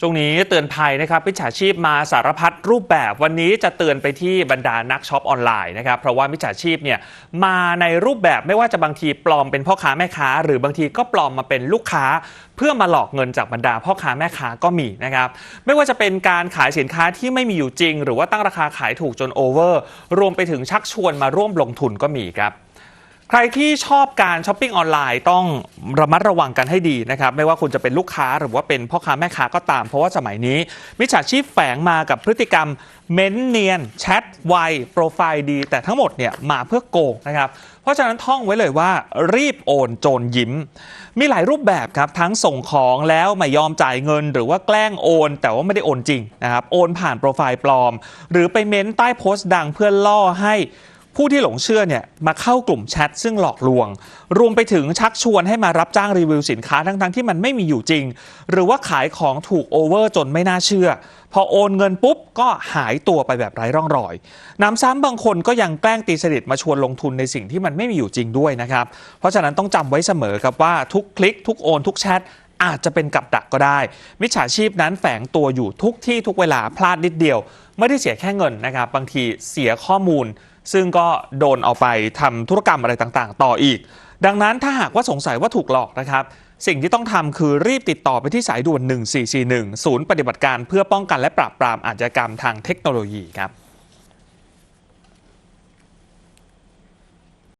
ช่วงนี้เตือนภัยนะครับมิจฉาชีพมาสารพัดรูปแบบวันนี้จะเตือนไปที่บรรดานักช็อปออนไลน์นะครับเพราะว่ามิจฉาชีพเนี่ยมาในรูปแบบไม่ว่าจะบางทีปลอมเป็นพ่อค้าแม่ค้า หรือบางทีก็ปลอมมาเป็นลูกค้า เพื่อมาหลอกเงินจากบรรดาพ่อค้าแม่ค้าก็มีนะครับไม่ว่าจะเป็นการขายสินค้าที่ไม่มีอยู่จริง หรือว่าตั้งราคาขายถูกจนโอเวอร์รวมไปถึงชักชวนมาร่วมลงทุนก็มีครับ ใครที่ชอบการช้อปปิ้งออนไลน์ต้องระมัดระวังกันให้ดีนะครับ ไม่ว่าคุณจะเป็นลูกค้าหรือว่าเป็นพ่อค้าแม่ค้าก็ตาม เพราะว่าสมัยนี้มิจฉาชีพแฝงมากับพฤติกรรมเม้นเนียน แชทไวโปรไฟล์ดี แต่ทั้งหมดเนี่ยมาเพื่อโกงนะครับ เพราะฉะนั้นท่องไว้เลยว่ารีบโอนโจรยิ้ม มีหลายรูปแบบครับทั้งส่งของแล้วไม่ยอมจ่ายเงิน หรือว่าแกล้งโอน แต่ว่าไม่ได้โอนจริงนะครับโอนผ่านโปรไฟล์ปลอม หรือไปเม้นใต้โพสต์ดังเพื่อล่อให้ ผู้ที่หลงเชื่อเนี่ยมาเข้ากลุ่มแชทซึ่งหลอกลวง รวมไปถึงชักชวนให้มารับจ้างรีวิวสินค้าทั้งๆที่มันไม่มีอยู่จริง หรือว่าขายของถูกโอเวอร์จนไม่น่าเชื่อ พอโอนเงินปุ๊บก็หายตัวไปแบบไร้ร่องรอยน้ำซ้ำบางคนก็ยังแกล้งตีสนิทมาชวนลงทุนในสิ่งที่มันไม่มีอยู่จริงด้วยนะครับเพราะฉะนั้นต้องจำไว้เสมอครับว่าทุกคลิกทุกโอนทุกแชท อาจจะเป็นกับดักก็ได้ มิจฉาชีพนั้นแฝงตัวอยู่ทุกที่ทุกเวลาพลาดนิดเดียว ไม่ได้เสียแค่เงินนะครับ บางทีเสียข้อมูล ซึ่งก็โดนเอาไปทำธุรกรรมอะไรต่างๆ ต่ออีก ดังนั้นถ้าหากว่าสงสัยว่าถูกหลอกนะครับ สิ่งที่ต้องทำคือรีบติดต่อไปที่สายด่วน 1441 ศูนย์ปฏิบัติการเพื่อป้องกันและปราบปรามอาชญากรรมทางเทคโนโลยีครับ